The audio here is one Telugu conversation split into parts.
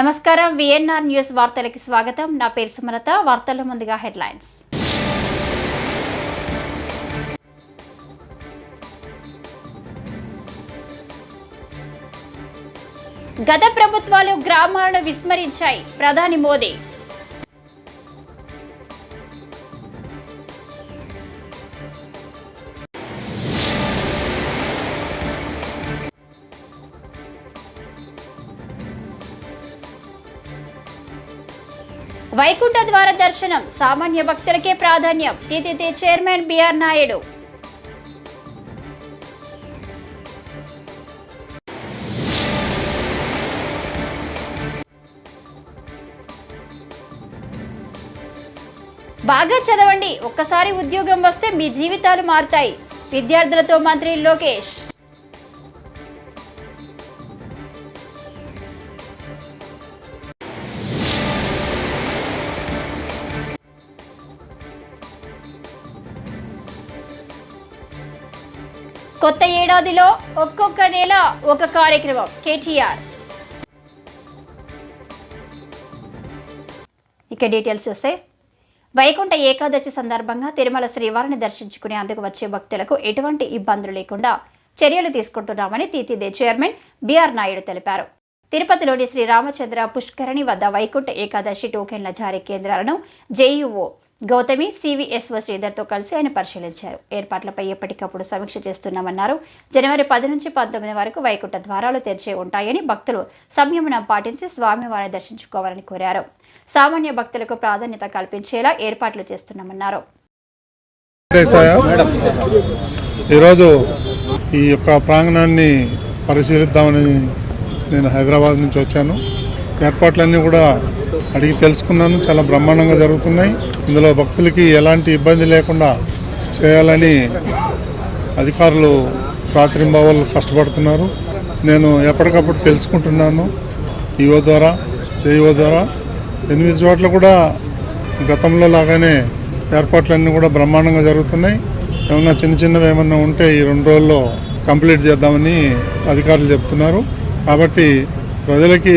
నమస్కారం విఎన్ఆర్ న్యూస్ వార్తలకి స్వాగతం. నా పేరు సుమలత. వార్తల్లో ముందుగా హెడ్లైన్స్. గత ప్రభుత్వాలు గ్రామాలను విస్మరించాయి. ప్రధాని మోదీ వైకుంఠ ద్వార దర్శనం. సామాన్య భక్తులకే ప్రాధాన్యం. TTD chairman BR Naidu. బాగా చదవండి. ఒక్కసారి ఉద్యోగం వస్తే మీ జీవితాలు మారుతాయి. విద్యార్థులతో మంత్రి లోకేష్. ఏడాదిలో ఒక్కొక్క నెల ఒక కార్యక్రమం కేటీఆర్. ఇక డీటెయిల్స్ చూస్తే వైకుంఠ ఏకాదశి సందర్భంగా తిరుమల శ్రీవారిని దర్శించుకునేందుకు వచ్చే భక్తులకు ఎటువంటి ఇబ్బందులు లేకుండా చర్యలు తీసుకుంటున్నామని తీతిదే చైర్మన్ బిఆర్ నాయుడు తెలిపారు. తిరుపతిలోని శ్రీరామచంద్ర పుష్కరణి వద్ద వైకుంఠ ఏకాదశి టోకెన్ల జారీ కేంద్రాలను జేయూఓ గౌతమి సివిఎస్ఓ శ్రీధర్తో కలిసి ఆయన పరిశీలించారు. ఏర్పాట్లపై ఎప్పటికప్పుడు సమీక్ష చేస్తున్నామన్నారు. జనవరి పది నుంచి పంతొమ్మిది వరకు వైకుంఠ ద్వారాలు తెరిచే ఉంటాయని భక్తులు సంయమనం పాటించి స్వామివారిని దర్శించుకోవాలని కోరారు. సామాన్య భక్తులకు ప్రాధాన్యత కల్పించేలా ఏర్పాట్లు చేస్తున్నామన్నారు. ఈరోజు ఈ యొక్క ప్రాంగణాన్ని పరిశీలిద్దామని నేను హైదరాబాద్ నుంచి వచ్చాను. ఏర్పాట్లన్నీ కూడా అడిగి తెలుసుకున్నాను. చాలా బ్రహ్మాండంగా జరుగుతున్నాయి. ఇందులో భక్తులకి ఎలాంటి ఇబ్బంది లేకుండా చేయాలని అధికారులు రాత్రింబావాలు కష్టపడుతున్నారు. నేను ఎప్పటికప్పుడు తెలుసుకుంటున్నాను. ఈఓ ద్వారా జేఈఓ ద్వారా ఎనిమిది చోట్ల కూడా గతంలో లాగానే ఏర్పాట్లన్నీ కూడా బ్రహ్మాండంగా జరుగుతున్నాయి. ఏమన్నా చిన్న చిన్నవి ఏమన్నా ఉంటే ఈ రెండు రోజుల్లో కంప్లీట్ చేద్దామని అధికారులు చెప్తున్నారు. కాబట్టి ప్రజలకి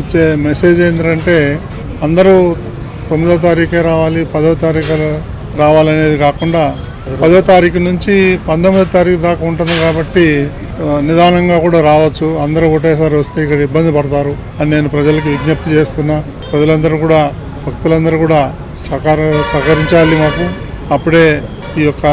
ఇచ్చే మెసేజ్ ఏంటంటే అందరూ తొమ్మిదో తారీఖే రావాలి పదో తారీఖు రావాలనేది కాకుండా పదో తారీఖు నుంచి పంతొమ్మిదో తారీఖు దాకా ఉంటుంది కాబట్టి నిదానంగా కూడా రావచ్చు. అందరూ ఒకటేసారి వస్తే ఇక్కడ ఇబ్బంది పడతారు అని నేను ప్రజలకు విజ్ఞప్తి చేస్తున్నా. ప్రజలందరూ కూడా భక్తులందరూ కూడా సహకార సహకరించాలి మాకు. అప్పుడే ఈ యొక్క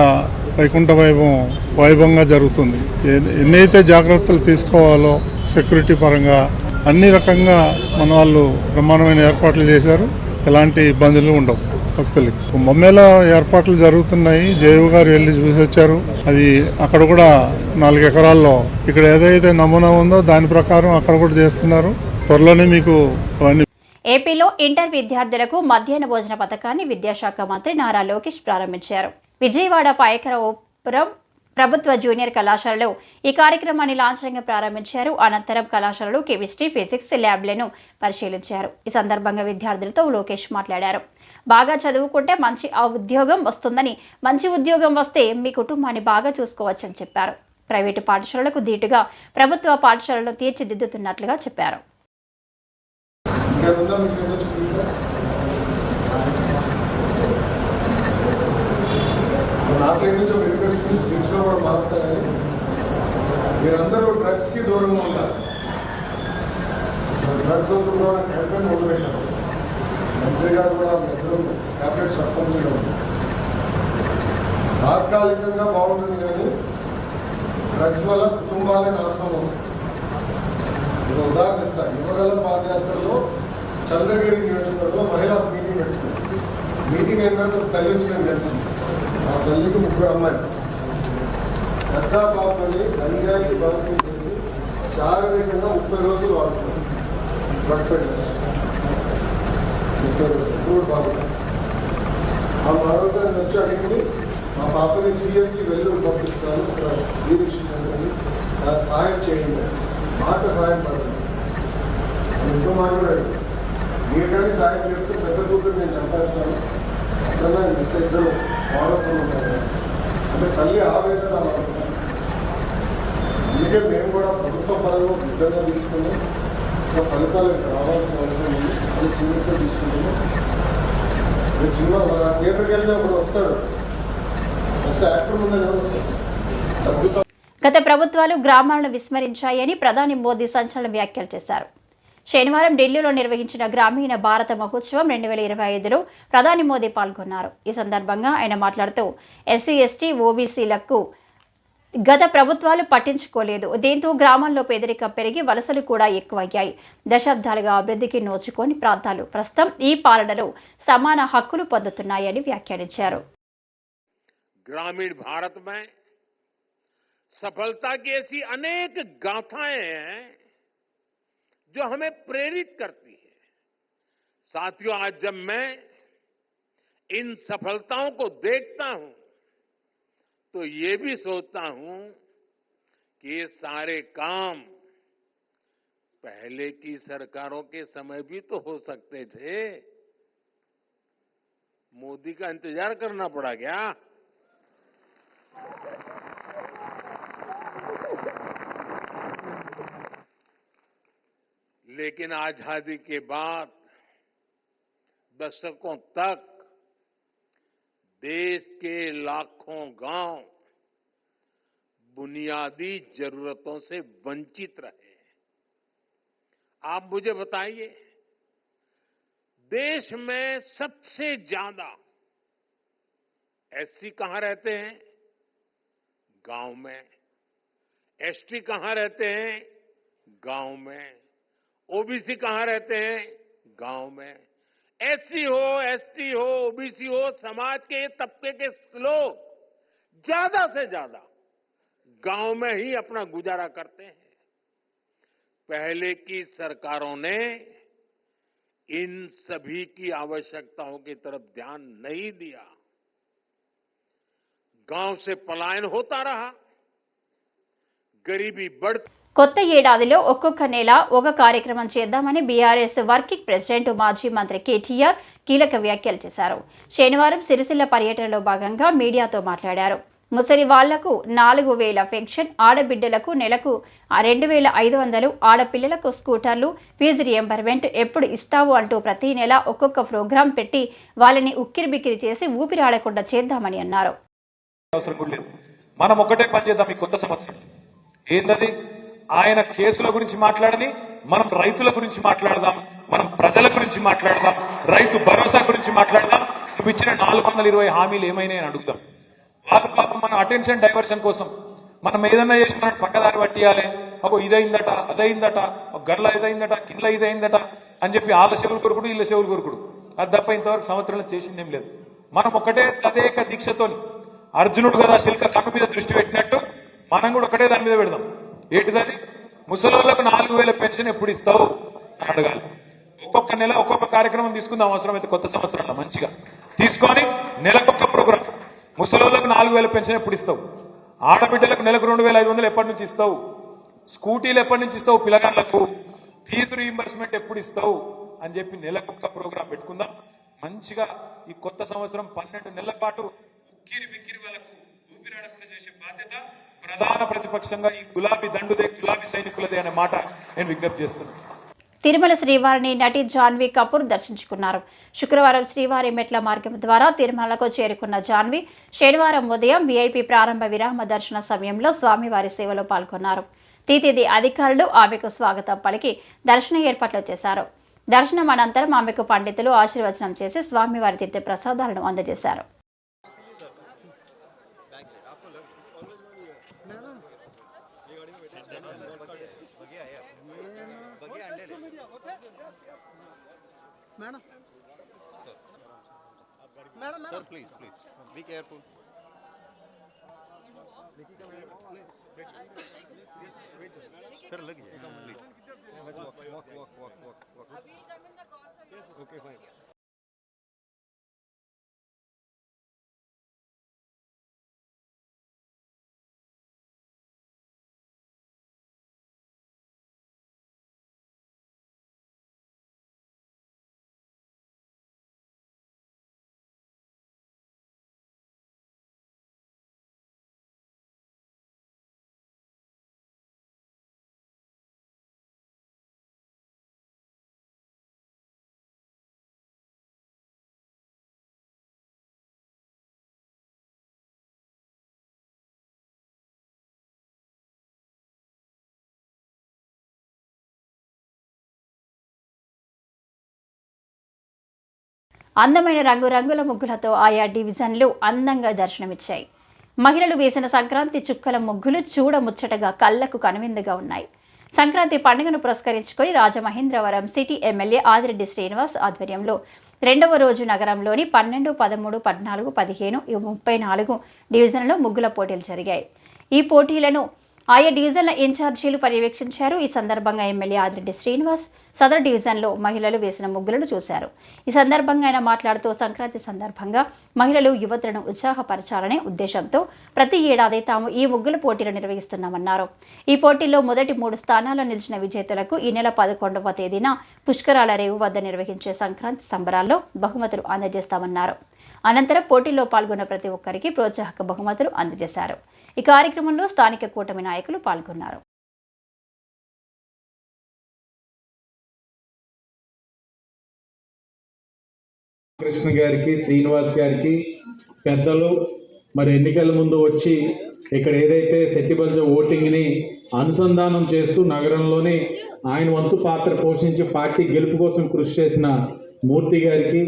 వైకుంఠ వైభవం వైభవంగా జరుగుతుంది. ఏ- ఎన్నైతే జాగ్రత్తలు తీసుకోవాలో సెక్యూరిటీ పరంగా అన్ని రకంగా మన వాళ్ళు బ్రహ్మాండమైన ఏర్పాట్లు చేశారు. ఎలాంటి ఇబ్బందులు ఉండవు భక్తులకి. మమ్మేలా ఏర్పాట్లు జరుగుతున్నాయి. జయవు గారు వెళ్ళి చూసి వచ్చారు అది అక్కడ కూడా నాలుగు ఎకరాల్లో ఇక్కడ ఏదైతే నమూనా ఉందో దాని ప్రకారం అక్కడ కూడా చేస్తున్నారు. త్వరలోనే మీకు అవన్నీ ఏపీలో ఇంటర్ విద్యార్థులకు మధ్యాహ్న భోజన పథకాన్ని విద్యాశాఖ మంత్రి నారా లోకేష్ ప్రారంభించారు. విజయవాడ పాయకరపురం ప్రభుత్వ జూనియర్ కళాశాలలో ఈ కార్యక్రమాన్ని లాంఛనంగా ప్రారంభించారు. అనంతరం కళాశాలలో కెమిస్ట్రీ ఫిజిక్స్ ల్యాబ్లను పరిశీలించారు. ఈ సందర్భంగా విద్యార్థులతో లోకేష్ మాట్లాడారు. బాగా చదువుకుంటే మంచి ఆ ఉద్యోగం వస్తుందని మంచి ఉద్యోగం వస్తే మీ కుటుంబాన్ని బాగా చూసుకోవచ్చని చెప్పారు. ప్రైవేటు పాఠశాలలకు ధీటుగా ప్రభుత్వ పాఠశాలను తీర్చిదిద్దుతున్నట్లుగా చెప్పారు ఇంకేముందా మీ సైడ్ నుంచి ఫీడ్బ్యాక్ సో నా సైడ్ నుంచి ఒక రిక్వెస్ట్ ప్లీజ్ స్పీచ్లో కూడా బాగుతాయని మీరందరూ డ్రగ్స్కి దూరంగా ఉండాలి డ్రగ్స్ వద్దు క్యాంపెయిన్ మొదలుపెట్టారు మంత్రి గారు కూడా ఇద్దరు క్యాబినెట్ సబ్ ఉంది తాత్కాలికంగా బాగుంటుంది కానీ డ్రగ్స్ వల్ల కుటుంబాలే నాశనం అవుతుంది. ఒక ఉదాహరణ ఇస్తాను యువగల పాదయాత్రలో చంద్రగిరి నియోజకవర్గంలో మహిళా మీటింగ్ పెట్టుకున్నాం. మీటింగ్ అయిన తర్వాత ఒక తల్లి ఆ తల్లికి ముగ్గురు అమ్మాయి పెద్ద పాపని గంజాయికి బాధ్యత చేసి శారీరకంగా ముప్పై రోజులు వాడుతున్నారు డ్రగ్ పెట్టేసి ముప్పై రోజులు. ఇప్పుడు బాబు ఆ మరోసారి వచ్చి అడిగింది మా పాపని సిఎంసి వెల్లూరు పంపిస్తాను. అక్కడ డీరిక్షన్ సహాయం చేయండి. మాట సహాయం పడుతుంది ఇంకో మాట కూడా అడిగింది. మీరు కానీ సాయం చెప్తే పెద్ద కూతురు నేను చంపేస్తాను. అక్కడ ఇద్దరు వాడకుండా ఉంటారు అంటే తల్లి ఆవేదన అందుకే మేము కూడా ప్రభుత్వ పరంగా ఉద్యోగం తీసుకుని ఇంకా ఫలితాలు రావాల్సిన అవసరం ఉంది. అది సీరియస్గా తీసుకుంటున్నాం. ఈ సినిమా మన థియేటర్కి వెళ్ళినా ఒకడు వస్తాడు. ఫస్ట్ యాక్టర్ ముందే వస్తాడు తగ్గుతా గత ప్రభుత్వాలు గ్రామాలను విస్మరించాయని ప్రధాని మోదీ సంచలన వ్యాఖ్యలు చేశారు. శనివారం ఢిల్లీలో నిర్వహించిన గ్రామీణ భారత మహోత్సవం రెండు వేల ఇరవై ఐదులో ప్రధాని మోదీ పాల్గొన్నారు ఈ సందర్భంగా ఆయన మాట్లాడుతూ ఎస్సీ ఎస్టీ ఓబీసీలకు గత ప్రభుత్వాలు పట్టించుకోలేదు దీంతో గ్రామాల్లో పేదరికం పెరిగి వలసలు కూడా ఎక్కువయ్యాయి దశాబ్దాలుగా అభివృద్ధికి నోచుకోని ప్రాంతాలు ప్రస్తుతం ఈ పాలనలో సమాన హక్కులు పొందుతున్నాయని వ్యాఖ్యానించారు ग्रामीण भारत में सफलता की ऐसी अनेक गाथाएं हैं जो हमें प्रेरित करती है। साथियों, आज जब मैं इन सफलताओं को देखता हूँ तो ये भी सोचता हूँ कि ये सारे काम पहले की सरकारों के समय भी तो हो सकते थे। मोदी का इंतज़ार करना पड़ा क्या? लेकिन आज़ादी के बाद दशकों तक देश के लाखों गाँव बुनियादी जरूरतों से वंचित रहे। आप मुझे बताइए, देश में सबसे ज़्यादा एससी कहाँ रहते हैं? गाँव में। एसटी कहाँ रहते हैं? गाँव में। ओबीसी कहाँ रहते हैं? गाँव में। एससी हो, एसटी हो, ओबीसी हो, समाज के तबके के लोग ज़्यादा से ज़्यादा गाँव में ही अपना गुजारा करते हैं। पहले की सरकारों ने इन सभी की आवश्यकताओं की तरफ़ ध्यान नहीं दिया। गाँव से पलायन होता रहा। गरीबी बढ़ కొత్త ఏడాదిలో ఒక్కొక్క నెల ఒక కార్యక్రమం చేద్దామని బీఆర్ఎస్ వర్కింగ్ ప్రెసిడెంట్ మాజీ మంత్రి కేటీఆర్ కీలక వ్యాఖ్యలు చేశారు. శనివారం సిరిసిల్ల పర్యటనలో భాగంగా మీడియాతో మాట్లాడారు. ముసలి వాళ్ళకు నాలుగు వేల పెన్షన్ ఆడబిడ్డలకు నెలకు రెండు వేల ఐదు వందలు ఆడపిల్లలకు స్కూటర్లు ఫీజు రియంబర్మెంట్ ఎప్పుడు ఇస్తావు అంటూ ప్రతి నెల ఒక్కొక్క ప్రోగ్రాం పెట్టి వాళ్ళని ఉక్కిరిబిక్కిరి చేసి ఊపిరాడకుండా చేద్దామని అన్నారు. మనం ఒకటే పని చేద్దాం ఈ కొత్త సంవత్సరం. ఏంటది ఆయన కేసుల గురించి మాట్లాడని మనం రైతుల గురించి మాట్లాడదాం మనం ప్రజల గురించి మాట్లాడదాం రైతు భరోసా గురించి మాట్లాడదాం. నువ్వు ఇచ్చిన నాలుగు వందల ఇరవై హామీలు ఏమైనా అని అడుగుదాం. వాళ్ళు పాపం మన అటెన్షన్ డైవర్షన్ కోసం మనం ఏదన్నా చేసి మనం పక్కదారి పట్టియాలి. ఒక ఇదైందట అదైందట ఒక గర్ల ఇదైందట కింద ఇదైందట అని చెప్పి వాళ్ళ చెవులు కొరుకుడు ఇళ్ళ చెవులు కొరుకుడు. అది తప్ప ఇంతవరకు సంవత్సరంలో చేసిందేం లేదు. మనం ఒకటే తదేక దీక్షతోని అర్జునుడు కదా శిల్క కన్ను మీద దృష్టి పెట్టినట్టు మనం కూడా ఒకటే దాని మీద పెడదాం. ఏంటిదది? ముసలోళ్ళకు నాలుగు వేల పెన్షన్ ఎప్పుడు ఇస్తావు? అని అడగాలి. ఒక్కొక్క నెల ఒక్కొక్క కార్యక్రమం తీసుకుందాం అవసరం అయితే కొత్త సంవత్సరంలో మంచిగా. తీసుకొని నెలకొక్క ప్రోగ్రాం. ముసలోళ్ళకు నాలుగు వేల పెన్షన్ ఎప్పుడు ఇస్తావు? ఆడబిడ్డలకు నెలకు రెండు వేల ఐదు వందలు ఎప్పటి నుంచి ఇస్తావు? స్కూటీలు ఎప్పటి నుంచి ఇస్తావు పిల్లగాళ్ళకు? ఫీజు రీయింబర్స్మెంట్ ఎప్పుడు ఇస్తావు? అని చెప్పి నెలకొక్క ప్రోగ్రాం పెట్టుకుందాం. మంచిగా ఈ కొత్త సంవత్సరం పన్నెండు నెలల పాటు ఉక్కిరి బిక్కిరి వాళ్ళకు ఊపిరాడకుండా చేసే బాధ్యత ప్రధాన ప్రతిపక్షంగా ఈ గులాబీ దండుదే గులాబీ సైనికులదే అనే మాట నేను విజ్ఞప్తి చేస్తున్నాను. తిరుమల శ్రీవారిని నటి జాన్వీ కపూర్ దర్శించుకున్నారు. శుక్రవారం శ్రీవారి మెట్ల మార్గం ద్వారా తిరుమలకు చేరుకున్న జాన్వీ శనివారం ఉదయం వీఐపీ ప్రారంభ విరామ దర్శన సమయంలో స్వామివారి సేవలో పాల్గొన్నారు. తీతిది అధికారులు ఆమెకు స్వాగతం పలికి దర్శన ఏర్పాట్లు చేశారు. దర్శనం అనంతరం ఆమెకు పండితులు ఆశీర్వచనం చేసి స్వామివారి తీర్థ ప్రసాదాలను అందజేశారు. Madam. Madam, Sir, please, please, be careful. Sir, लग गया, please. walk, walk, walk, walk, walk, walk. Okay, అందమైన రంగురంగుల ముగ్గులతో ఆయా డివిజన్లు అందంగా దర్శనమిచ్చాయి. మహిళలు వేసిన సంక్రాంతి చుక్కల ముగ్గులు చూడ ముచ్చటగా కళ్ళకు కనువిందుగా ఉన్నాయి. సంక్రాంతి పండుగను పురస్కరించుకొని రాజమహేంద్రవరం సిటీ ఎమ్మెల్యే ఆదిరెడ్డి శ్రీనివాస్ ఆధ్వర్యంలో రెండవ రోజు నగరంలోని పన్నెండు పదమూడు పద్నాలుగు పదిహేను ముప్పై నాలుగు డివిజన్లలో ముగ్గుల పోటీలు జరిగాయి. ఈ పోటీలను ఆయా డివిజన్ల ఇన్ఛార్జీలు పర్యవేక్షించారు. ఈ సందర్భంగా ఎమ్మెల్యే ఆదిరెడ్డి శ్రీనివాస్ సదర్ డివిజన్లో మహిళలు వేసిన ముగ్గులను చూశారు. ఈ సందర్భంగా ఆయన మాట్లాడుతూ సంక్రాంతి సందర్భంగా మహిళలు యువతులను ఉత్సాహపరచాలనే ఉద్దేశంతో ప్రతి ఏడాది తాము ఈ ముగ్గుల పోటీలు నిర్వహిస్తున్నామన్నారు. ఈ పోటీల్లో మొదటి మూడు స్థానాల్లో నిలిచిన విజేతలకు ఈ నెల పదకొండవ తేదీన పుష్కరాల రేవు వద్ద నిర్వహించే సంక్రాంతి సంబరాల్లో బహుమతులు అందజేస్తామన్నారు. అనంతరం పోటీల్లో పాల్గొన్న ప్రతి ఒక్కరికి ప్రోత్సాహక బహుమతులు అందజేశారు. ఈ కార్యక్రమంలో స్థానిక కూటమి నాయకులు పాల్గొన్నారు. కృష్ణ గారికి శ్రీనివాస్ గారికి పెద్దలు మరి ఎన్నికల ముందు వచ్చి ఇక్కడ ఏదైతే సెట్టిబంజ ఓటింగ్ని అనుసంధానం చేస్తూ నగరంలోని ఆయన వంతు పాత్ర పోషించి పార్టీ గెలుపు కోసం కృషి చేసిన మూర్తి గారికి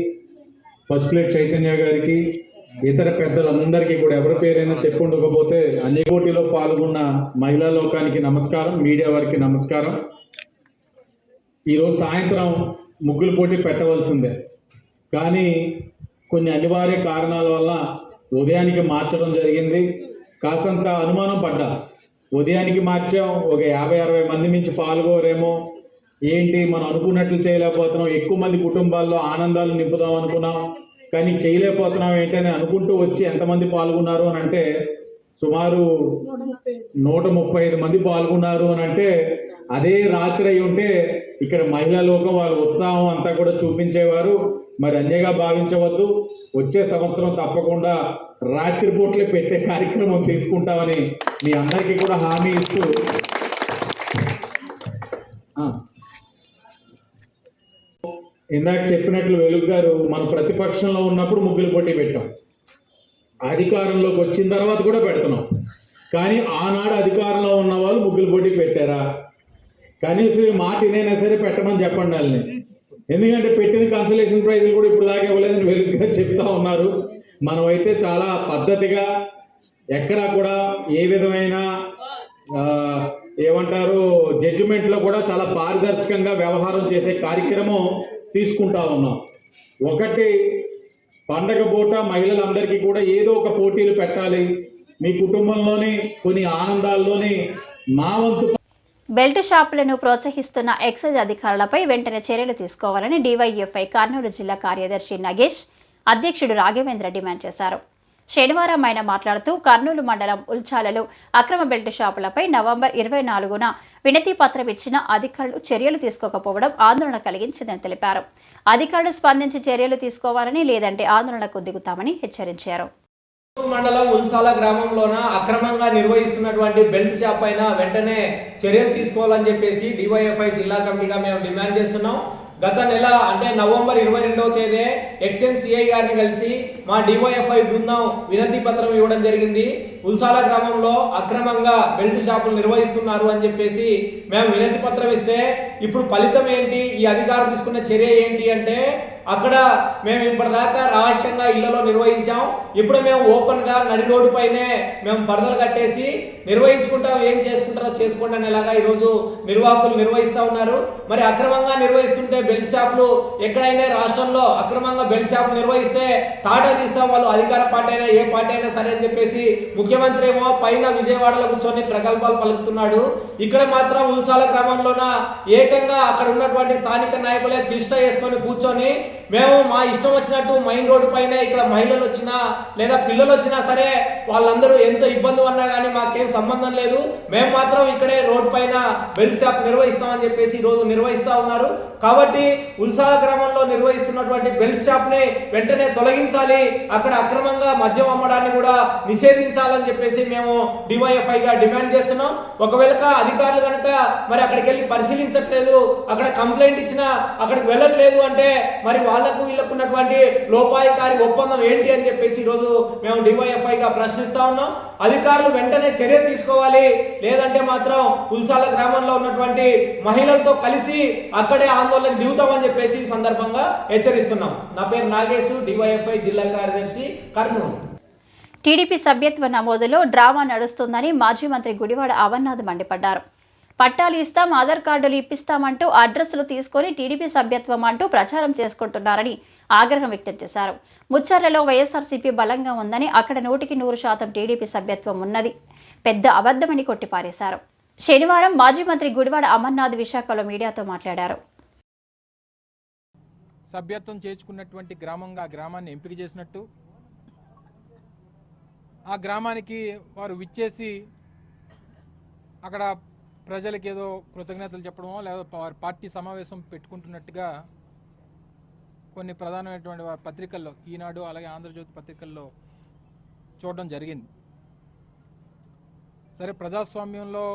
పసుపులేట్ చైతన్య గారికి ఇతర పెద్దలందరికీ కూడా ఎవరి పేరైనా చెప్పుండకపోతే అన్ని పోటీలో పాల్గొన్న మహిళా లోకానికి నమస్కారం మీడియా వారికి నమస్కారం. ఈరోజు సాయంత్రం ముగ్గులు పోటీ పెట్టవలసిందే. కానీ కొన్ని అనివార్య కారణాల వల్ల ఉదయానికి మార్చడం జరిగింది. కాసంత అనుమానం పడ్డా. ఉదయానికి మార్చాం ఒక యాభై అరవై మంది మించి పాల్గొరేమో. ఏంటి మనం అనుకున్నట్లు చేయలేకపోతున్నాం ఎక్కువ మంది కుటుంబాల్లో ఆనందాలు నింపుదాం అనుకున్నాం కానీ చేయలేకపోతున్నాం ఏంటని అనుకుంటూ వచ్చి ఎంతమంది పాల్గొన్నారు అని అంటే సుమారు నూట ముప్పై ఐదు మంది పాల్గొన్నారు అని అంటే అదే రాత్రి అయి ఉంటే ఇక్కడ మహిళా లోకం వాళ్ళ ఉత్సాహం అంతా కూడా చూపించేవారు మరి అన్యగా భావించవద్దు వచ్చే సంవత్సరం తప్పకుండా రాత్రిపూట్లే పెట్టే కార్యక్రమం తీసుకుంటామని మీ అందరికీ కూడా హామీ ఇస్తూ ఆ. ఇందాక చెప్పినట్లు వెలుగు గారు మన ప్రతిపక్షంలో ఉన్నప్పుడు ముగ్గులు పోటీ పెట్టాం. అధికారంలోకి వచ్చిన తర్వాత కూడా పెడుతున్నాం. కానీ ఆనాడు అధికారంలో ఉన్న వాళ్ళు ముగ్గులు పోటీ పెట్టారా? కనీసం మాట వినైనా సరే పెట్టమని చెప్పండి వాళ్ళని. ఎందుకంటే పెట్టిన కన్సలేషన్ ప్రైజులు కూడా ఇప్పుడు దాకా ఇవ్వలేదని వెలుగుగా చెప్తా ఉన్నారు. మనమైతే చాలా పద్ధతిగా ఎక్కడా కూడా ఏ విధమైన ఏమంటారు జడ్జిమెంట్లో కూడా చాలా పారదర్శకంగా వ్యవహారం చేసే కార్యక్రమం తీసుకుంటా ఉన్నాం. ఒకటి పండగ పూట మహిళలందరికీ కూడా ఏదో ఒక పోటీలు పెట్టాలి. మీ కుటుంబంలోని కొన్ని ఆనందాల్లోని మా వంతు బెల్ట్ షాపులను ప్రోత్సహిస్తున్న ఎక్సైజ్ అధికారులపై వెంటనే చర్యలు తీసుకోవాలని డివైఎఫ్ఐ కర్నూలు జిల్లా కార్యదర్శి నగేష్ అధ్యక్షుడు రాఘవేంద్ర డిమాండ్ చేశారు. శనివారం ఆయన మాట్లాడుతూ కర్నూలు మండలం ఉల్చాలలో అక్రమ బెల్ట్ షాపులపై నవంబర్ ఇరవై నాలుగున వినతి పత్రం ఇచ్చిన అధికారులు చర్యలు తీసుకోకపోవడం ఆందోళన కలిగించిందని తెలిపారు. అధికారులు స్పందించి చర్యలు తీసుకోవాలని లేదంటే ఆందోళనకు దిగుతామని హెచ్చరించారు. మండలం ఉల్సాల గ్రామంలోన అక్రమంగా నిర్వహిస్తున్నటువంటి బెల్ట్ షాప్ పైన వెంటనే చర్యలు తీసుకోవాలని చెప్పేసి డివైఎఫ్ఐ జిల్లా కమిటీగా మేము డిమాండ్ చేస్తున్నాం. గత నెల అంటే నవంబర్ ఇరవై రెండవ తేదీ ఎక్సైజ్ సిఐ గారిని కలిసి మా డివైఎఫ్ఐ బృందం వినతి పత్రం ఇవ్వడం జరిగింది. ఉల్సాల గ్రామంలో అక్రమంగా బెల్ట్ షాపులు నిర్వహిస్తున్నారు అని చెప్పేసి మేము వినతి పత్రం ఇస్తే ఇప్పుడు ఫలితం ఏంటి? ఈ అధికారులు తీసుకున్న చర్య ఏంటి అంటే అక్కడ మేము ఇప్పటిదాకా రహస్యంగా ఇళ్ళలో నిర్వహించాం. ఇప్పుడు మేము ఓపెన్గా నడి రోడ్డు పైనే మేము పరదలు కట్టేసి నిర్వహించుకుంటాం. ఏం చేసుకుంటారో చేసుకోండి అనేలాగా ఈరోజు నిర్వాహకులు నిర్వహిస్తా ఉన్నారు. మరి అక్రమంగా నిర్వహిస్తుంటే బెల్ట్ షాపులు ఎక్కడైనా రాష్ట్రంలో అక్రమంగా బెల్ట్ షాపులు నిర్వహిస్తే తాటా తీస్తాం వాళ్ళు. అధికార పార్టీ అయినా ఏ పార్టీ అయినా సరే అని చెప్పేసి ముఖ్యమంత్రి ఏమో పైన విజయవాడలో కూర్చొని ప్రగల్భాలు పలుకుతున్నాడు. ఇక్కడ మాత్రం ఉల్సాల క్రమంలోన ఏకంగా అక్కడ ఉన్నటువంటి స్థానిక నాయకులే తిష్ట వేసుకొని కూర్చొని మేము మా ఇష్టం వచ్చినట్టు మెయిన్ రోడ్డు పైన ఇక్కడ మహిళలు వచ్చినా లేదా పిల్లలు వచ్చినా సరే వాళ్ళందరూ ఎంత ఇబ్బంది ఉన్నా కానీ మాకేం సంబంధం లేదు. మేము మాత్రం ఇక్కడే రోడ్ పైన బెల్ట్ షాప్ నిర్వహిస్తామని చెప్పేసి ఈరోజు నిర్వహిస్తా ఉన్నారు. కాబట్టి ఉల్సాల గ్రామంలో నిర్వహిస్తున్నటువంటి బెల్ట్ షాప్ని వెంటనే తొలగించాలి. అక్కడ అక్రమంగా మద్యం అమ్మడాన్ని కూడా నిషేధించాలని అని చెప్పేసి మేము డివైఎఫ్ఐగా డిమాండ్ చేస్తున్నాం. ఒకవేళ అధికారులు కనుక మరి అక్కడికి వెళ్ళి పరిశీలించట్లేదు అక్కడ కంప్లైంట్ ఇచ్చినా అక్కడికి వెళ్ళట్లేదు అంటే మరి వాళ్ళకు వీళ్ళకు ఉన్నటువంటి లోపాయకారి ఒప్పందం ఏంటి అని చెప్పేసి ఈరోజు మేము డివైఎఫ్ఐగా ప్రశ్నిస్తా ఉన్నాం. అధికారులు వెంటనే చర్య తీసుకోవాలి. లేదంటే మాత్రం ఉల్సాల గ్రామంలో ఉన్నటువంటి మహిళలతో కలిసి అక్కడే ఆందోళనకు దిగుతామని చెప్పేసి ఈ సందర్భంగా హెచ్చరిస్తున్నాం. నా పేరు నాగేశు డివైఎఫ్ఐ జిల్లా కార్యదర్శి కర్నూలు. టీడీపీ సభ్యత్వ నమోదులో డ్రామా నడుస్తుందని మాజీ మంత్రి గుడివాడ అమర్నాథ్ మండిపడ్డారు. పట్టాలు ఇస్తాం ఆధార్ కార్డులు ఇప్పిస్తామంటూ అడ్రస్లు తీసుకొని టీడీపీ సభ్యత్వం అంటూ ప్రచారం చేసుకుంటున్నారని ఆగ్రహం వ్యక్తం చేశారు. ముచ్చర్లలో వైఎస్ఆర్సీపీ బలంగా ఉందని అక్కడ నూటికి నూరు శాతం టీడీపీ సభ్యత్వం ఉన్నది. పెద్ద అబద్ధమని కొట్టిపారేశారు. శనివారం మాజీ మంత్రి గుడివాడ అమర్నాథ్ విశాఖలో మీడియాతో మాట్లాడారు. సభ్యత్వం చేర్చుకున్నటువంటి గ్రామంగా గ్రామాన్ని ఎంపిక చేసినట్టు ఆ గ్రామానికి వారు విచ్చేసి అక్కడ ప్రజలకు ఏదో కృతజ్ఞతలు చెప్పడమో లేదా వారి పార్టీ సమావేశం పెట్టుకుంటున్నట్టుగా కొన్ని ప్రధానమైనటువంటి వారి పత్రికల్లో ఈనాడు అలాగే ఆంధ్రజ్యోతి పత్రికల్లో చూడడం జరిగింది. సరే ప్రజాస్వామ్యంలో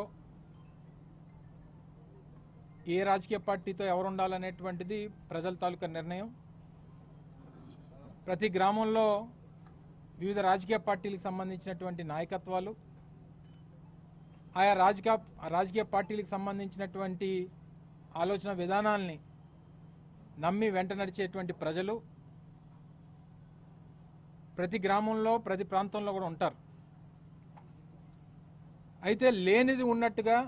ఏ రాజకీయ పార్టీతో ఎవరు ఉండాలనేటువంటిది ప్రజల తాలూకా నిర్ణయం. ప్రతి గ్రామంలో వివిధ రాజకీయ పార్టీలకు సంబంధించినటువంటి నాయకత్వాలు ఆయా రాజకీయ రాజకీయ పార్టీలకు సంబంధించినటువంటి ఆలోచన విధానాల్ని నమ్మి వెంట నడిచేటువంటి ప్రజలు ప్రతి గ్రామంలో ప్రతి ప్రాంతంలో కూడా ఉంటారు. అయితే లేనిది ఉన్నట్టుగా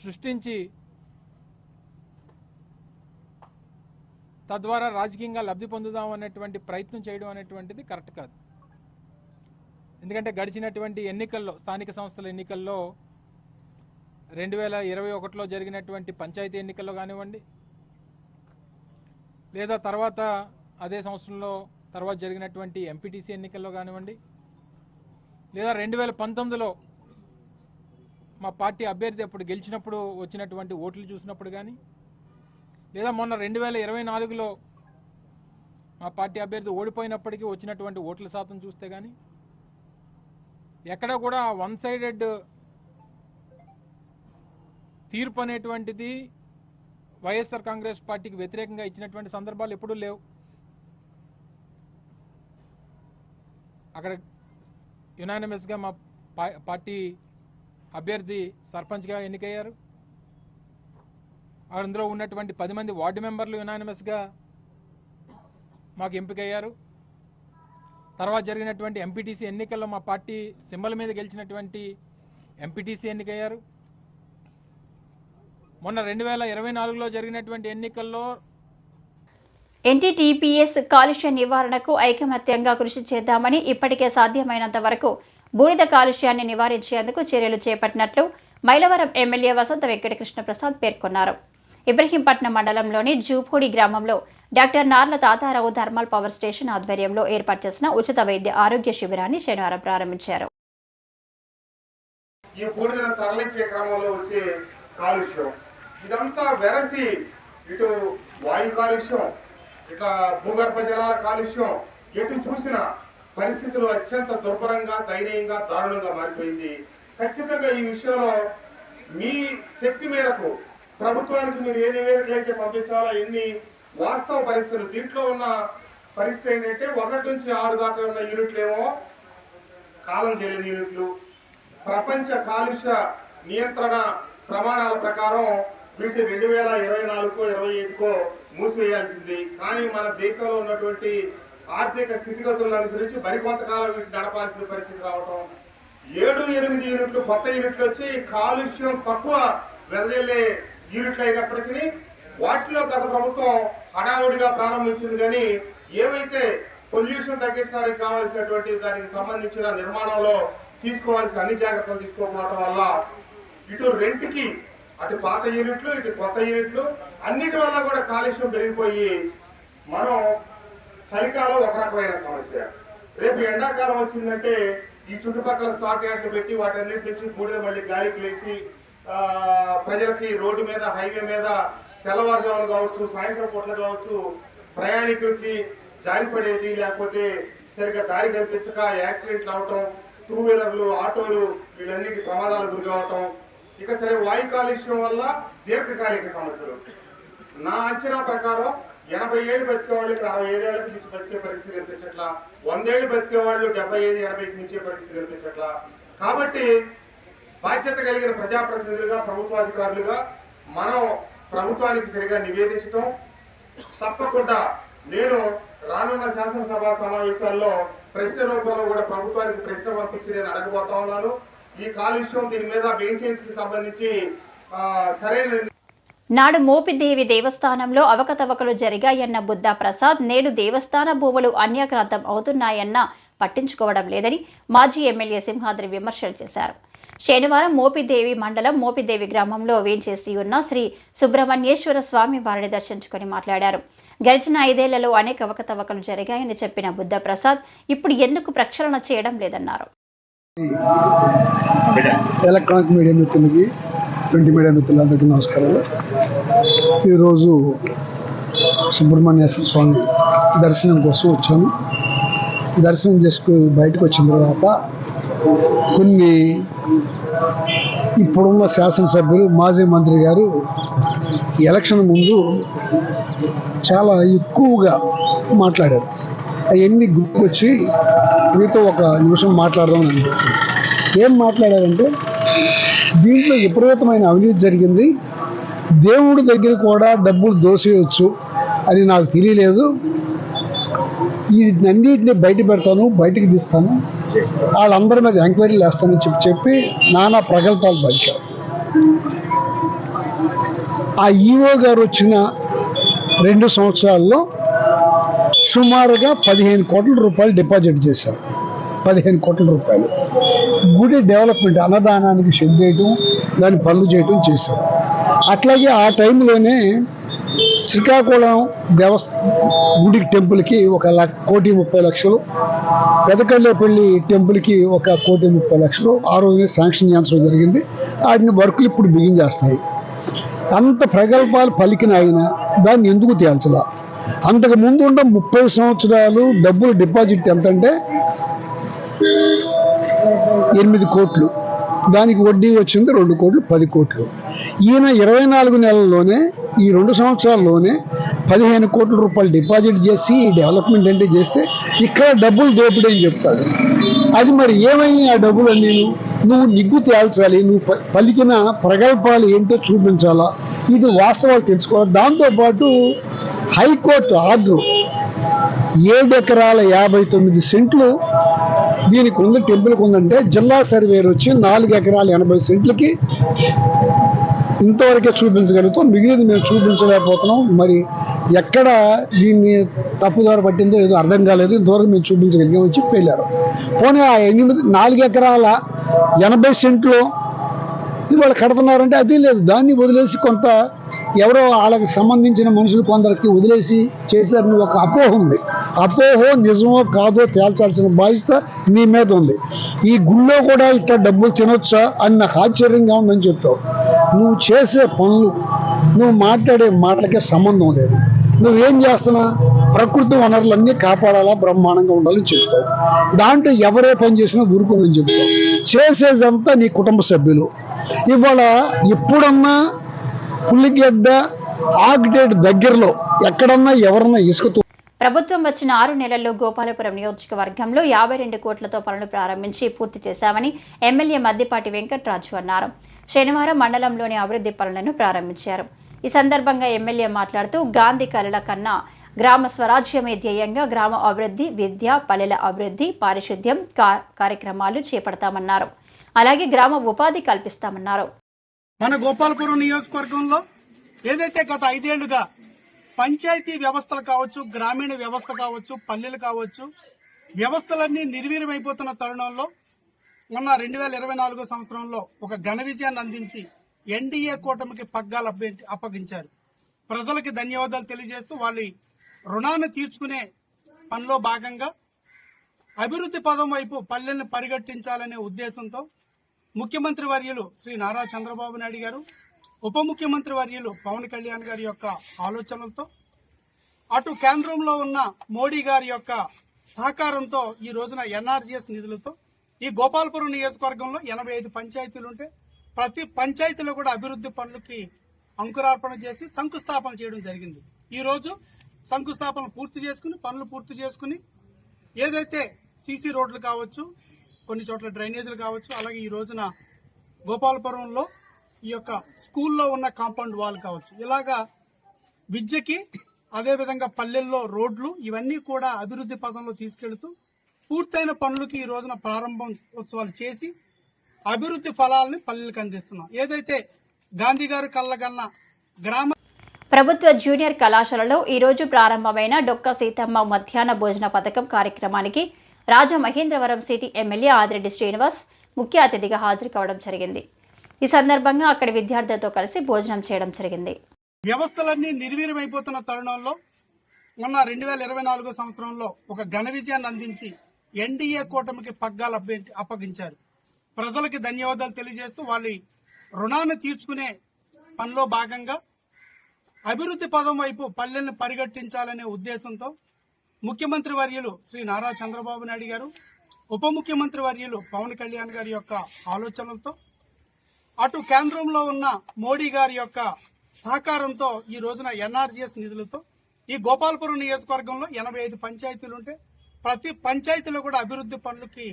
సృష్టించి తద్వారా రాజకీయంగా లబ్ధి పొందుదాం అనేటువంటి ప్రయత్నం చేయడం అనేటువంటిది కరెక్ట్ కాదు. ఎందుకంటే గడిచినటువంటి ఎన్నికల్లో స్థానిక సంస్థల ఎన్నికల్లో రెండు వేల ఇరవై ఒకటిలో జరిగినటువంటి పంచాయతీ ఎన్నికల్లో కానివ్వండి లేదా తర్వాత అదే సంవత్సరంలో తర్వాత జరిగినటువంటి ఎంపీటీసీ ఎన్నికల్లో కానివ్వండి లేదా రెండు వేల పంతొమ్మిదిలో మా పార్టీ అభ్యర్థి అప్పుడు గెలిచినప్పుడు వచ్చినటువంటి ఓట్లు చూసినప్పుడు కానీ లేదా మొన్న రెండు వేల ఇరవై నాలుగులో మా పార్టీ అభ్యర్థి ఓడిపోయినప్పటికీ వచ్చినటువంటి ఓట్ల శాతం చూస్తే కానీ ఎక్కడ కూడా వన్ సైడెడ్ తీర్పు అనేటువంటిది వైఎస్ఆర్ కాంగ్రెస్ పార్టీకి వ్యతిరేకంగా ఇచ్చినటువంటి సందర్భాలు ఎప్పుడూ లేవు. అక్కడ యునానిమస్గా మా పార్టీ అభ్యర్థి సర్పంచ్గా ఎన్నికయ్యారు. అందులో ఉన్నటువంటి పది మంది వార్డు మెంబర్లు యునానిమస్గా మాకు ఎంపికయ్యారు. తర్వాత జరిగినటువంటి ఎంపీటీసీ ఎన్నికల్లో మా పార్టీ సింబల్ మీద గెలిచినటువంటి ఎంపీటీసీ ఎన్నికయ్యారు. మొన్న రెండు వేల ఇరవై నాలుగులో జరిగినటువంటి ఎన్నికల్లో ఎన్టీటీపీఎస్ కాలుష్య నివారణకు ఐకమత్యంగా కృషి చేద్దామని ఇప్పటికే సాధ్యమైనంత వరకు బూడిద కాలుష్యాన్ని నివారించేందుకు చర్యలు చేపట్టినట్లు మైలవరం ఎమ్మెల్యే వసంత వెంకటకృష్ణ ప్రసాద్ పేర్కొన్నారు. ఇబ్రహీంపట్నం మండలంలోని జూపూడి గ్రామంలో doctor Narla Tatarao thermal power station ఆధ్వర్యంలో ఏర్పాటు చేసిన ఉచిత వైద్య ఆరోగ్య శిబిరాన్ని శనివారం ప్రారంభించారు. ఈ బూడిదను తరలించే క్రమంలో వచ్చే కాలుష్యం. ఇదంతా వెరసి ఇటు వాయు కాలుష్యం ఇట్లా భూగర్భ జలాల కాలుష్యం ఎటు చూసినా పరిస్థితులు అత్యంత దుర్భరంగా దయనీయంగా దారుణంగా మారిపోయింది. ఖచ్చితంగా ఈ విషయంలో మీ శక్తి మేరకు ప్రభుత్వానికి మీరు ఏ నివేదికలు అయితే పంపించాలో ఎన్ని వాస్తవ పరిస్థితులు దీంట్లో ఉన్న పరిస్థితి ఏంటంటే ఒకటి నుంచి ఆరు దాకా ఉన్న యూనిట్లేమో కాలం చెల్లిన యూనిట్లు. ప్రపంచ కాలుష్య నియంత్రణ ప్రమాణాల ప్రకారం వీటిని రెండు వేల ఇరవై నాలుగుకో ఇరవై ఐదుకో మూసివేయాల్సింది. కానీ మన దేశంలో ఉన్నటువంటి ఆర్థిక స్థితిగతులను అనుసరించి మరికొంతకాలం వీటిని నడపాల్సిన పరిస్థితి రావటం. ఏడు ఎనిమిది యూనిట్లు కొత్త యూనిట్లు వచ్చి కాలుష్యం తక్కువ వెదజల్లే యూనిట్లు అయినప్పటికీ వాటిలో గత ప్రభుత్వం హడావుడిగా ప్రారంభించింది కానీ ఏవైతే పొల్యూషన్ తగ్గించడానికి కావాల్సినటువంటి దానికి సంబంధించిన నిర్మాణంలో తీసుకోవాల్సిన అన్ని జాగ్రత్తలు తీసుకోకపోవడం వల్ల ఇటు రెంట్కి అటు పాత యూనిట్లు ఇటు కొత్త యూనిట్లు అన్నిటి వల్ల కూడా కాలుష్యం పెరిగిపోయి మనం చలికాలం ఒక రకమైన సమస్య. రేపు ఎండాకాలం వచ్చిందంటే ఈ చుట్టుపక్కల స్టాక్ యార్డ్లు పెట్టి వాటన్నిటి నుంచి బూడిద మళ్ళీ గాలికి లేచి ప్రజలకి రోడ్డు మీద హైవే మీద తెల్లవారుజాములు కావచ్చు సాయంత్రం పూటలు కావచ్చు ప్రయాణికులకి జారిపడేది లేకపోతే సరిగ్గా దారి కనిపించక యాక్సిడెంట్లు అవటం టూ వీలర్లు ఆటోలు వీళ్ళన్నిటి ప్రమాదాలకు గురి కావటం. ఇక సరే వాయు కాలుష్యం వల్ల దీర్ఘకాలిక సమస్యలు. నా అంచనా ప్రకారం ఎనభై ఏళ్ళు బతికే వాళ్ళు ఇక్కడ అరవై ఐదేళ్ళకి మించి బతికే పరిస్థితి కనిపించట్లా. వందేళ్ళు బతికే వాళ్ళు డెబ్బై ఐదు ఎనభైకి మించే పరిస్థితి కనిపించట్లా. కాబట్టి బాధ్యత కలిగిన ప్రజాప్రతినిధులుగా ప్రభుత్వాధికారులుగా మనం ప్రభుత్వానికి సరిగా నివేదించటం. తప్పకుండా నేను రానున్న శాసనసభ సమావేశాల్లో ప్రశ్న రూపంలో కూడా ప్రభుత్వానికి ప్రశ్న పంపించి నేను అడగబోతా ఉన్నాను. ఈ కాలుష్యం దీని మీద మెయింటెనెన్స్కి సంబంధించి సరైన నాడు మోపిదేవి దేవస్థానంలో అవకతవకలు జరిగాయన్న బుద్ధా ప్రసాద్ నేడు దేవస్థాన భూములు అన్యాక్రాంతం అవుతున్నాయన్న పట్టించుకోవడం లేదని మాజీ ఎమ్మెల్యే సింహాద్రి విమర్శలు చేశారు. శనివారం మోపిదేవి మండలం మోపిదేవి గ్రామంలో వేంచేసి ఉన్న శ్రీ సుబ్రహ్మణ్యేశ్వర స్వామి వారిని దర్శించుకొని మాట్లాడారు. గడిచిన ఐదేళ్ళలో అనేక అవకతవకలు జరిగాయని చెప్పిన బుద్ధ ప్రసాద్ ఇప్పుడు ఎందుకు ప్రక్షాళన చేయడం లేదన్నారు. ఎలక్ట్రానిక్ మీడియా మిత్రులకి ప్రింట్ మీడియా మిత్రులందరికీ నమస్కారాలు. ఈరోజు సుబ్రహ్మణ్యేశ్వర స్వామి దర్శనం కోసం వచ్చాను దర్శనం చేసుకుని బయటకు వచ్చిన తర్వాత కొన్ని ఇప్పుడున్న శాసనసభ్యులు మాజీ మంత్రి గారు ఎలక్షన్ ముందు చాలా ఎక్కువగా మాట్లాడారు. అవన్నీ గుర్తుకొచ్చి మీతో ఒక నిమిషం మాట్లాడదామని అనిపించింది. ఏం మాట్లాడారంటే దీంట్లో విపరీతమైన అవినీతి జరిగింది. దేవుడి దగ్గర కూడా డబ్బులు దోసేయచ్చు అని నాకు తెలియలేదు. ఈ అన్నిటిని బయట పెడతాను బయటికి తీస్తాను. వాళ్ళందరి మీద ఎంక్వైరీలు వేస్తామని చెప్పి చెప్పి నానా ప్రగల్భాలు పలికారు. ఆ ఈఓ గారు వచ్చిన రెండు సంవత్సరాల్లో సుమారుగా పదిహేను కోట్ల రూపాయలు డిపాజిట్ చేశారు. పదిహేను కోట్ల రూపాయలు. గుడి డెవలప్మెంట్ అన్నదానానికి షెడ్ చేయటం దాన్ని పనులు చేయటం చేశారు. అట్లాగే ఆ టైంలోనే శ్రీకాకుళం దేవస్థ గుడి టెంపుల్కి ఒక లక్ష కోటి ముప్పై లక్షలు పెదకల్లేపల్లి టెంపుల్కి ఒక కోటి ముప్పై లక్షలు. ఆ రోజునే శాంక్షన్ చేయించడం జరిగింది. వాటిని వర్కులు ఇప్పుడు బిగించేస్తారు అంత ప్రగల్భాలు పలికిన ఆయన దాన్ని ఎందుకు తేల్చలా? అంతకు ముందు ఉన్న ముప్పై సంవత్సరాలు డబ్బులు డిపాజిట్ ఎంత అంటే ఎనిమిది కోట్లు. దానికి వడ్డీ వచ్చింది రెండు కోట్లు పది కోట్లు. ఈయన ఇరవై నాలుగు నెలల్లోనే ఈ రెండు సంవత్సరాల్లోనే పదిహేను కోట్ల రూపాయలు డిపాజిట్ చేసి ఈ డెవలప్మెంట్ అంటే చేస్తే ఇక్కడ డబ్బులు దోపిడీ అని చెప్తాడు. అది మరి ఏమైంది ఆ డబ్బులు నేను నువ్వు నిగ్గు తేల్చాలి నువ్వు పలికిన ప్రగల్భాలు ఏంటో చూపించాలా? ఇది వాస్తవాలు తెలుసుకోవాలి. దాంతోపాటు హైకోర్టు ఆర్డర్ ఏడు ఎకరాల యాభై తొమ్మిది సెంట్లు దీనికి ఉంది టెంపుల్కి ఉందంటే జిల్లా సర్వేర్ వచ్చి నాలుగు ఎకరాల ఎనభై సెంట్లకి ఇంతవరకే చూపించగలుగుతాం. మిగిలింది మేము చూపించలేకపోతున్నాం. మరి ఎక్కడ దీన్ని తప్పుదార పట్టిందో ఏదో అర్థం కాలేదు. ఇంతవరకు మేము చూపించగలిగామని చెప్పి వెళ్ళారు. పోనీ ఆ ఎనిమిది నాలుగు ఎకరాల ఎనభై సెంట్లు ఇవాళ కడుతున్నారంటే అది లేదు. దాన్ని వదిలేసి కొంత ఎవరో వాళ్ళకి సంబంధించిన మనుషులు కొందరికి వదిలేసి చేశారని ఒక అపోహ ఉంది. అపోహో నిజమో కాదో తేల్చాల్సిన బాధ్యత నీ మీద ఉంది. ఈ గుళ్ళో కూడా ఇట్లా డబ్బులు తినొచ్చా అని నాకు ఆశ్చర్యంగా ఉందని చెప్పావు. నువ్వు చేసే పనులు నువ్వు మాట్లాడే మాటలకే సంబంధం లేదు. నువ్వేం చేస్తున్నా? ప్రకృతి వనరులన్నీ కాపాడాలా బ్రహ్మాండంగా ఉండాలని చెప్తావు. దాంట్లో ఎవరే పని చేసినా ఊరుకోమని చెప్తావు. చేసేదంతా నీ కుటుంబ సభ్యులు. ఇవాళ ఎప్పుడన్నా పుల్లిగడ్డ ఆగ్డేట్ దగ్గరలో ఎక్కడన్నా ఎవరన్నా ఇసుకతో ప్రభుత్వం వచ్చిన ఆరు నెలల్లో గోపాలపురం నియోజకవర్గంలో యాభై రెండు కోట్లతో పనులు ప్రారంభించి పూర్తి చేశామని ఎమ్మెల్యే మద్దిపాటి వెంకట్రాజు అన్నారు. శనివారం మండలంలోని అభివృద్ధి పనులను ప్రారంభించారు. ఈ సందర్భంగా ఎమ్మెల్యే మాట్లాడుతూ గాంధీ కలల కన్నా గ్రామ స్వరాజ్యమే ధ్యేయంగా గ్రామ అభివృద్ధి విద్య పల్లెల అభివృద్ధి పారిశుద్ధ్యం కార్యక్రమాలు చేపడతామన్నారు. అలాగే గ్రామ ఉపాధి కల్పిస్తామన్నారు. మన గోపాలపురం నియోజకవర్గంలో ఏదైతే గత ఐదేళ్ళుగా పంచాయతీ వ్యవస్థలు కావచ్చు గ్రామీణ వ్యవస్థ కావచ్చు పల్లెలు కావచ్చు వ్యవస్థలన్నీ నిర్వీర్యమైపోతున్న తరుణంలో మొన్న రెండు వేల ఇరవై నాలుగో సంవత్సరంలో ఒక ఘన విజయాన్ని అందించి ఎన్డీఏ కూటమికి పగ్గాలు అప్పగించారు. ప్రజలకి ధన్యవాదాలు తెలియజేస్తూ వాళ్ళ రుణాన్ని తీర్చుకునే పనిలో భాగంగా అభివృద్ధి పదం వైపు పల్లెల్ని పరిగెట్టించాలనే ఉద్దేశంతో ముఖ్యమంత్రి వర్యులు శ్రీ నారా చంద్రబాబు నాయుడు గారు ఉప ముఖ్యమంత్రి వర్యులు పవన్ కళ్యాణ్ గారి యొక్క ఆలోచనలతో అటు కేంద్రంలో ఉన్న మోడీ గారి యొక్క సహకారంతో ఈ రోజున ఎన్ఆర్జీఎస్ నిధులతో ఈ గోపాలపురం నియోజకవర్గంలో ఎనభై ఐదు పంచాయతీలు ఉంటే ప్రతి పంచాయతీలో కూడా అభివృద్ధి పనులకి అంకురార్పణ చేసి శంకుస్థాపన చేయడం జరిగింది. ఈరోజు శంకుస్థాపన పూర్తి చేసుకుని పనులు పూర్తి చేసుకుని ఏదైతే సీసీ రోడ్లు కావచ్చు కొన్ని చోట్ల డ్రైనేజీలు కావచ్చు అలాగే ఈ రోజున గోపాలపురంలో ఈ యొక్క స్కూల్లో ఉన్న కాంపౌండ్ వాల్ కావచ్చు. ఇలాగా విద్యకి అదేవిధంగా పల్లెల్లో రోడ్లు ఇవన్నీ కూడా అభివృద్ధి పదంలో తీసుకెళ్తూ పూర్తయిన పనులకి ఈ రోజున ప్రారంభం ఉత్సవాలు చేసి అభివృద్ధి ఫలాలని పల్లెలకు అందిస్తున్నాం. ఏదైతే గాంధీ గారు కళ్ళగన్న గ్రామ ప్రభుత్వ జూనియర్ కళాశాలలో ఈరోజు ప్రారంభమైన డొక్క సీతమ్మ మధ్యాహ్న భోజన పథకం కార్యక్రమానికి రాజమహేంద్రవరం సిటీ ఎమ్మెల్యే ఆదిరెడ్డి శ్రీనివాస్ ముఖ్య అతిథిగా హాజరు కావడం జరిగింది. ఈ సందర్భంగా అక్కడి విద్యార్థులతో కలిసి భోజనం చేయడం జరిగింది. వ్యవస్థలన్నీ నిర్వీర్యమైపోతున్న తరుణంలో మొన్న రెండు వేల ఇరవై నాలుగో సంవత్సరంలో ఒక ఘన విజయాన్ని అందించి ఎన్డీఏ కూటమికి పగ్గాలు అప్పగించారు. ప్రజలకి ధన్యవాదాలు తెలియజేస్తూ వాళ్ళ రుణాన్ని తీర్చుకునే పనిలో భాగంగా అభివృద్ధి పదం వైపు పల్లెల్ని పరిగెట్టించాలనే ఉద్దేశంతో ముఖ్యమంత్రి వర్యులు శ్రీ నారా చంద్రబాబు నాయుడు గారు ఉప ముఖ్యమంత్రి వర్యులు పవన్ కళ్యాణ్ గారి యొక్క ఆలోచనలతో అటు కేంద్రంలో ఉన్న మోడీ గారి యొక్క సహకారంతో ఈ రోజున ఎన్ఆర్జీఎస్ నిధులతో ఈ గోపాలపురం నియోజకవర్గంలో ఎనభై ఐదు పంచాయతీలు ఉంటే ప్రతి పంచాయతీలో కూడా అభివృద్ధి పనులకి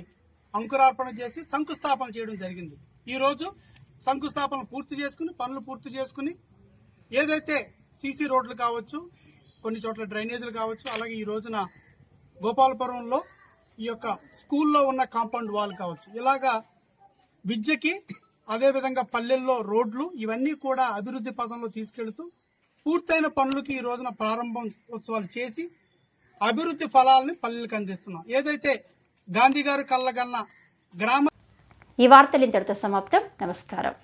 అంకురార్పణ చేసి శంకుస్థాపన చేయడం జరిగింది. ఈ రోజు శంకుస్థాపన పూర్తి చేసుకుని పనులు పూర్తి చేసుకుని ఏదైతే సీసీ రోడ్లు కావచ్చు కొన్ని చోట్ల డ్రైనేజీలు కావచ్చు అలాగే ఈ రోజున గోపాలపురంలో ఈ యొక్క స్కూల్లో ఉన్న కాంపౌండ్ వాల్ కావచ్చు. ఇలాగా విద్యకి అదేవిధంగా పల్లెల్లో రోడ్లు ఇవన్నీ కూడా అభివృద్ధి పదంలో తీసుకెళ్తూ పూర్తయిన పనులకి ఈ రోజున ప్రారంభం ఉత్సవాలు చేసి అభివృద్ధి ఫలాలని పల్లెలకు అందిస్తున్నాం. ఏదైతే గాంధీ గారు కళ్ళగన్న గ్రామ ఈ వార్తలు ఇంతటితో సమాప్తం. నమస్కారం.